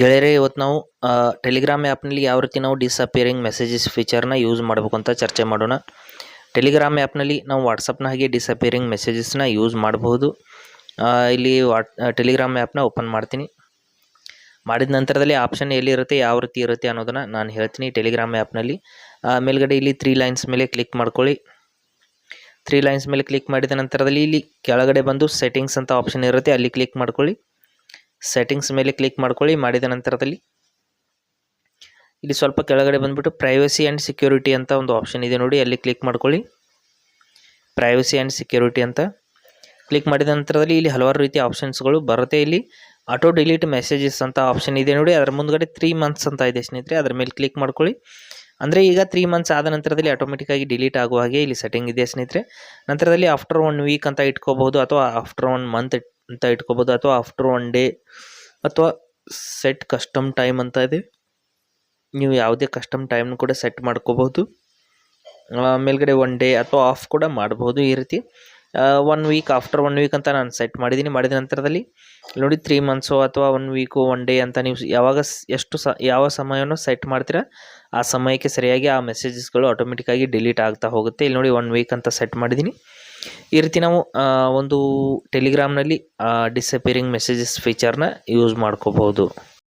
ಗೆಳೆಯರೇ, ಇವತ್ತು ನಾವು ಟೆಲಿಗ್ರಾಮ್ ಆ್ಯಪ್ನಲ್ಲಿ ಯಾವ ರೀತಿ ನಾವು ಡಿಸಪಿಯರಿಂಗ್ ಮೆಸೇಜಸ್ ಫೀಚರ್ನ ಯೂಸ್ ಮಾಡಬೇಕು ಅಂತ ಚರ್ಚೆ ಮಾಡೋಣ. ಟೆಲಿಗ್ರಾಮ್ ಆ್ಯಪ್ನಲ್ಲಿ ನಾವು ವಾಟ್ಸಪ್ನ ಹಾಗೆ ಡಿಸಪಿಯರಿಂಗ್ ಮೆಸೇಜಸ್ನ ಯೂಸ್ ಮಾಡಬಹುದು. ಇಲ್ಲಿ ವಾಟ್ ಟೆಲಿಗ್ರಾಮ್ ಆ್ಯಪ್ನ ಓಪನ್ ಮಾಡ್ತೀನಿ. ಮಾಡಿದ ನಂತರದಲ್ಲಿ ಆಪ್ಷನ್ ಎಲ್ಲಿರುತ್ತೆ ಯಾವ ರೀತಿ ಇರುತ್ತೆ ಅನ್ನೋದನ್ನು ನಾನು ಹೇಳ್ತೀನಿ ಟೆಲಿಗ್ರಾಮ್ ಆ್ಯಪ್ನಲ್ಲಿ ಮೇಲ್ಗಡೆ ಇಲ್ಲಿ ತ್ರೀ ಲೈನ್ಸ್ ಮೇಲೆ ಕ್ಲಿಕ್ ಮಾಡ್ಕೊಳ್ಳಿ. ತ್ರೀ ಲೈನ್ಸ್ ಮೇಲೆ ಕ್ಲಿಕ್ ಮಾಡಿದ ನಂತರದಲ್ಲಿ ಇಲ್ಲಿ ಕೆಳಗಡೆ ಬಂದು ಸೆಟ್ಟಿಂಗ್ಸ್ ಅಂತ ಆಪ್ಷನ್ ಇರುತ್ತೆ, ಅಲ್ಲಿ ಕ್ಲಿಕ್ ಮಾಡ್ಕೊಳ್ಳಿ. ಸೆಟ್ಟಿಂಗ್ಸ್ ಮೇಲೆ ಕ್ಲಿಕ್ ಮಾಡ್ಕೊಳ್ಳಿ, ಮಾಡಿದ ನಂತರದಲ್ಲಿ. ಇಲ್ಲಿ ಸ್ವಲ್ಪ ಕೆಳಗಡೆ ಬಂದುಬಿಟ್ಟು ಪ್ರೈವಸಿ ಆ್ಯಂಡ್ ಸೆಕ್ಯೂರಿಟಿ ಅಂತ ಒಂದು ಆಪ್ಷನ್ ಇದೆ ನೋಡಿ, ಅಲ್ಲಿ ಕ್ಲಿಕ್ ಮಾಡ್ಕೊಳ್ಳಿ. ಪ್ರೈವಸಿ ಆ್ಯಂಡ್ ಸೆಕ್ಯೂರಿಟಿ ಅಂತ. ಕ್ಲಿಕ್ ಮಾಡಿದ ನಂತರದಲ್ಲಿ ಇಲ್ಲಿ ಹಲವಾರು ರೀತಿಯ ಆಪ್ಷನ್ಸ್ಗಳು ಬರುತ್ತೆ. ಇಲ್ಲಿ ಆಟೋ ಡಿಲೀಟ್ ಮೆಸೇಜಸ್ ಅಂತ ಆಪ್ಷನ್ ಇದೆ ನೋಡಿ, ಅದರ ಮುಂದ್ಗಡೆ ತ್ರೀ ಮಂತ್ಸ್ ಅಂತ ಇದೆ ಸ್ನೇಹಿತರೆ, ಅದರ ಮೇಲೆ ಕ್ಲಿಕ್ ಮಾಡ್ಕೊಳ್ಳಿ. ಅಂದರೆ ಈಗ ತ್ರೀ ಮಂತ್ಸ್ ಆದ ನಂತರದಲ್ಲಿ ಆಟೋಮೆಟಿಕ್ಕಾಗಿ ಡಿಲೀಟ್ ಆಗುವ ಹಾಗೆ ಇಲ್ಲಿ ಸೆಟ್ಟಿಂಗ್ ಇದೆ ಸ್ನೇಹಿತರೆ. ನಂತರದಲ್ಲಿ ಆಫ್ಟರ್ ಒನ್ ವೀಕ್ ಅಂತ ಇಟ್ಕೋಬಹುದು ಅಥವಾ ಆಫ್ಟರ್ ಒನ್ ಮಂತ್ ಅಂತ ಇಟ್ಕೋಬೋದು. ಅಥವಾ ಆಫ್ಟರ್ ಒನ್ ಡೇ ಅಥವಾ ಸೆಟ್ ಕಸ್ಟಮ್ ಟೈಮ್ ಅಂತ ಇದೆ. ನೀವು ಯಾವುದೇ ಕಸ್ಟಮ್ ಟೈಮ್ನ ಕೂಡ ಸೆಟ್ ಮಾಡ್ಕೋಬಹುದು ಮೇಲ್ಗಡೆ ಒನ್ ಡೇ ಅಥವಾ ಆಫ್ ಕೂಡ ಮಾಡಬಹುದು ಈ ರೀತಿ. One week after one week ಅಂತ ನಾನು ಸೆಟ್ ಮಾಡಿದ್ದೀನಿ. ಮಾಡಿದ ನಂತರದಲ್ಲಿ ನೋಡಿ ತ್ರೀ ಮಂತ್ಸು ಅಥವಾ ಒನ್ ವೀಕು ಒನ್ ಡೇ ಅಂತ ನೀವು ಯಾವಾಗ ಎಷ್ಟು ಸ, ಯಾವ ಸಮಯವನ್ನು ಸೆಟ್ ಮಾಡ್ತೀರಾ ಆ ಸಮಯಕ್ಕೆ ಸರಿಯಾಗಿ ಆ ಮೆಸೇಜಸ್ಗಳು ಆಟೋಮೆಟಿಕ್ಕಾಗಿ ಡಿಲೀಟ್ ಆಗ್ತಾ ಹೋಗುತ್ತೆ. ಇಲ್ಲಿ ನೋಡಿ ಒನ್ ವೀಕ್ ಅಂತ ಸೆಟ್ ಮಾಡಿದ್ದೀನಿ. ಈ ರೀತಿ ನಾವು ಒಂದು ಟೆಲಿಗ್ರಾಮ್ನಲ್ಲಿ ಡಿಸಪಿಯರಿಂಗ್ ಮೆಸೇಜಸ್ ಫೀಚರ್ನ ಯೂಸ್ ಮಾಡ್ಕೋಬಹುದು.